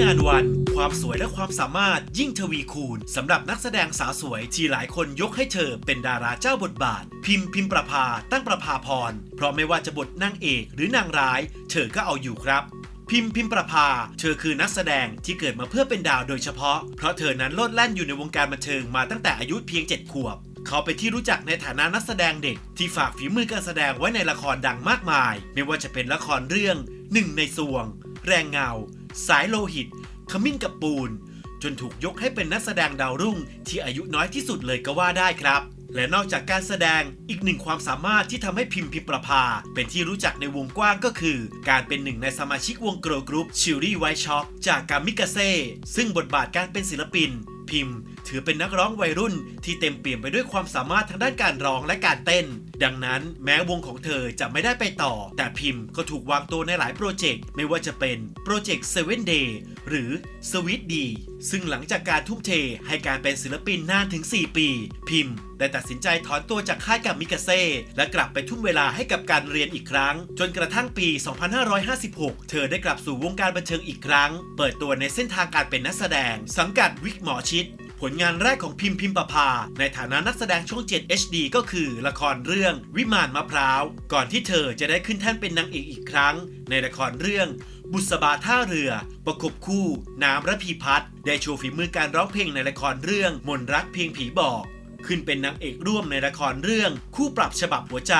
นานวัน ความสวยและความสามารถยิ่งทวีคูณสำหรับนักแสดงสาวสวยที่หลายคนยกให้เธอเป็นดาราเจ้าบทบาท พิมพ์พิมพ์ประภาตั้งประภาพร เพราะไม่ว่าจะบทนางเอกหรือนางร้าย เธอก็เอาอยู่ครับพิมพ์พิมพ์ประภา เธอคือนักแสดงที่เกิดมาเพื่อเป็นดาวโดยเฉพาะ เพราะเธอนั้นโลดแล่นอยู่ในวงการบันเทิงมาตั้งแต่อายุเพียง 7 ขวบ เขาเป็นที่รู้จักในฐานะนักแสดงเด็ก ที่ฝากฝีมือการแสดงไว้ในละครดังมากมาย ไม่ว่าจะเป็นละครเรื่องหนึ่งในสวง แรงเงา สายโลหิต ขมิ้นกับปูน จนถูกยกให้เป็นนักแสดงดาวรุ่ง ที่อายุน้อยที่สุดเลยก็ว่าได้ครับ และนอกจากการแสดงอีกหนึ่งความสามารถที่ทำให้พิมพ์พิมประภา เป็นที่รู้จักในวงกว้างก็คือ การเป็นหนึ่งในสมาชิกวงเกิร์ลกรุ๊ปชิลลี่ไวช็อกจากกามิกาเซ่ซึ่งบทบาทการเป็นศิลปิน พิมพ์ ถือเป็นนักร้องวัยรุ่นที่เต็มเปี่ยมไปด้วยความสามารถทางด้านการร้องและการเต้น ดังนั้นแม้วงของเธอจะไม่ได้ไปต่อ แต่พิมพ์ก็ถูกวางตัวในหลายโปรเจกต์ไม่ว่าจะเป็นโปรเจกต์7 Day หรือ Sweet D ซึ่งหลังจากการทุ่มเทให้การเป็นศิลปินนานถึง 4 ปี พิมพ์ได้ตัดสินใจถอนตัวจากค่ายกับมิกาเซ่และกลับไปทุ่มเวลาให้กับการเรียนอีกครั้ง จนกระทั่งปี 2556 เธอได้กลับสู่วงการบันเทิงอีกครั้ง เปิดตัวในเส้นทางการเป็นนักแสดง สังกัดวิกหมอชิด ผลงานแรกของพิมพ์พิมประภา ในฐานะนักแสดงช่อง 7 HD ก็คือละครเรื่องวิมานมะพร้าว ก่อนที่เธอจะได้ขึ้นแท่นเป็นนางเอกอีกครั้ง ในละครเรื่องบุษบาท่าเรือ ประกบคู่ น้ำระพีพัฒน์ได้โชว์ฝีมือการร้องเพลงในละครเรื่องมนรักเพียงผีบอก ขึ้นเป็นนางเอกร่วมในละครเรื่องคู่ปรับฉบับหัวใจ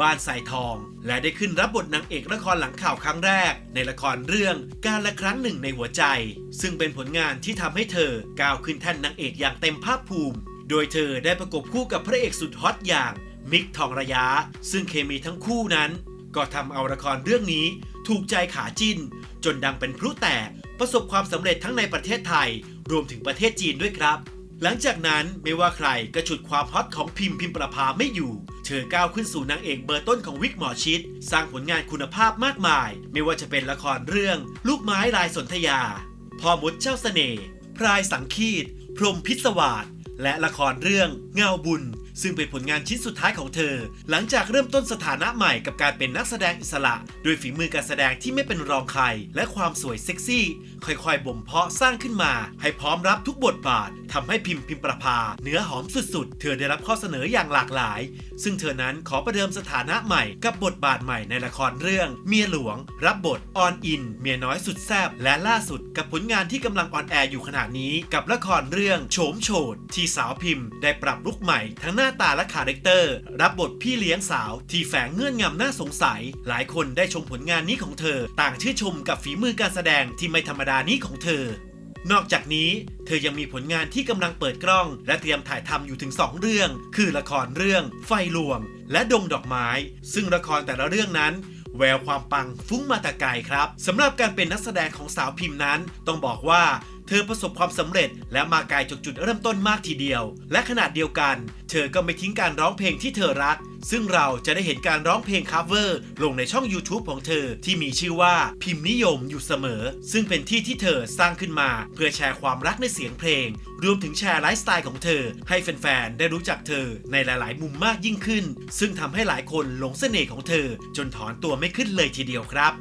บ้านสายทอง และได้ขึ้นรับบทนางเอกละครหลังข่าวครั้งแรก ในละครเรื่องการละครั้งหนึ่งในหัวใจ ซึ่งเป็นผลงานที่ทำให้เธอก้าวขึ้นแท่นนางเอกอย่างเต็มภาคภูมิ โดยเธอได้ประกบคู่กับพระเอกสุดฮอตอย่างมิกทองระยะ ซึ่งเคมีทั้งคู่นั้น ก็ทำเอาละครเรื่องนี้ถูกใจขาจิ้น จนดังเป็นพลุแตก ประสบความสำเร็จทั้งในประเทศไทย รวมถึงประเทศจีนด้วยครับ หลังจากนั้นไม่ว่าใครก็ฉุดความฮอตของพิมพ์พิมประภาไม่อยู่ เธอก้าวขึ้นสู่นางเอกเบอร์ต้นของวิกหมอชิด สร้างผลงานคุณภาพมากมาย ไม่ว่าจะเป็นละครเรื่อง ลูกไม้ลายสนธยา พ่อมดเจ้าเสน่ห์พรายสังคีต พรมพิศวาสและละครเรื่องเงาบุญ ซึ่งเป็นผลงานชิ้นสุดท้ายของเธอ หลังจากเริ่มต้นสถานะใหม่กับการเป็นนักแสดงอิสระด้วยฝีมือการแสดงที่ไม่เป็นรองใคร และความสวยเซ็กซี่ ค่อยๆบ่มเพาะสร้างขึ้นมา ให้พร้อมรับทุกบทบาททำให้พิมพ์พิมประภา เนื้อหอมสุดๆ เธอได้รับข้อเสนออย่างหลากหลาย ซึ่งเธอนั้นขอประเดิมสถานะใหม่กับบทบาทใหม่ในละครเรื่อง เมียหลวง รับบทออนอิน เมียน้อยสุดแซบและล่าสุดกับผลงานที่กำลังออนแอร์อยู่ขณะนี้กับละครเรื่องโฉมโฉดที่สาวพิมพ์ ได้ปรับลุคใหม่ทั้งหน้า้าตาและคาแรคเตอร์ รับบทพี่เลี้ยงสาว ที่แฝงเงื่อนงำน่าสงสัย หลายคนได้ชมผลงานนี้ของเธอ ต่างชื่นชมกับฝีมือการแสดงที่ไม่ธรรมดานี้ของเธอ นอกจากนี้ เธอยังมีผลงานที่กำลังเปิดกล้อง และเตรียมถ่ายทำอยู่ถึง 2 เรื่อง คือละครเรื่อง ไฟลวง และดงดอกไม้ ซึ่งละครแต่ละเรื่องนั้นแววความปังฟุ้งมาแต่ไกลครับสำหรับการเป็นนักแสดงของสาวพิมพ์นั้น ต้องบอกว่า ธอประสบความสำเร็จและมาไกลจากจุดเริ่มต้นมากทีเดียว และขนาดเดียวกัน เธอก็ไม่ทิ้งการร้องเพลงที่เธอรัก ซึ่งเราจะได้เห็นการร้องเพลง cover ลงในช่อง YouTube ของเธอที่มีชื่อว่าพิมพ์นิยมอยู่เสมอ ซึ่งเป็นที่ที่เธอสร้างขึ้นมา เพื่อแชร์ความรักในเสียงเพลง รวมถึงแชร์ไลฟ์สไตล์ของเธอ ให้แฟนๆได้รู้จักเธอในหลาย ๆ มุมมากยิ่งขึ้น ซึ่งทำให้หลายคนหลงเสน่ห์ของเธอ จนถอนตัวไม่ขึ้นเลยทีเดียวครับ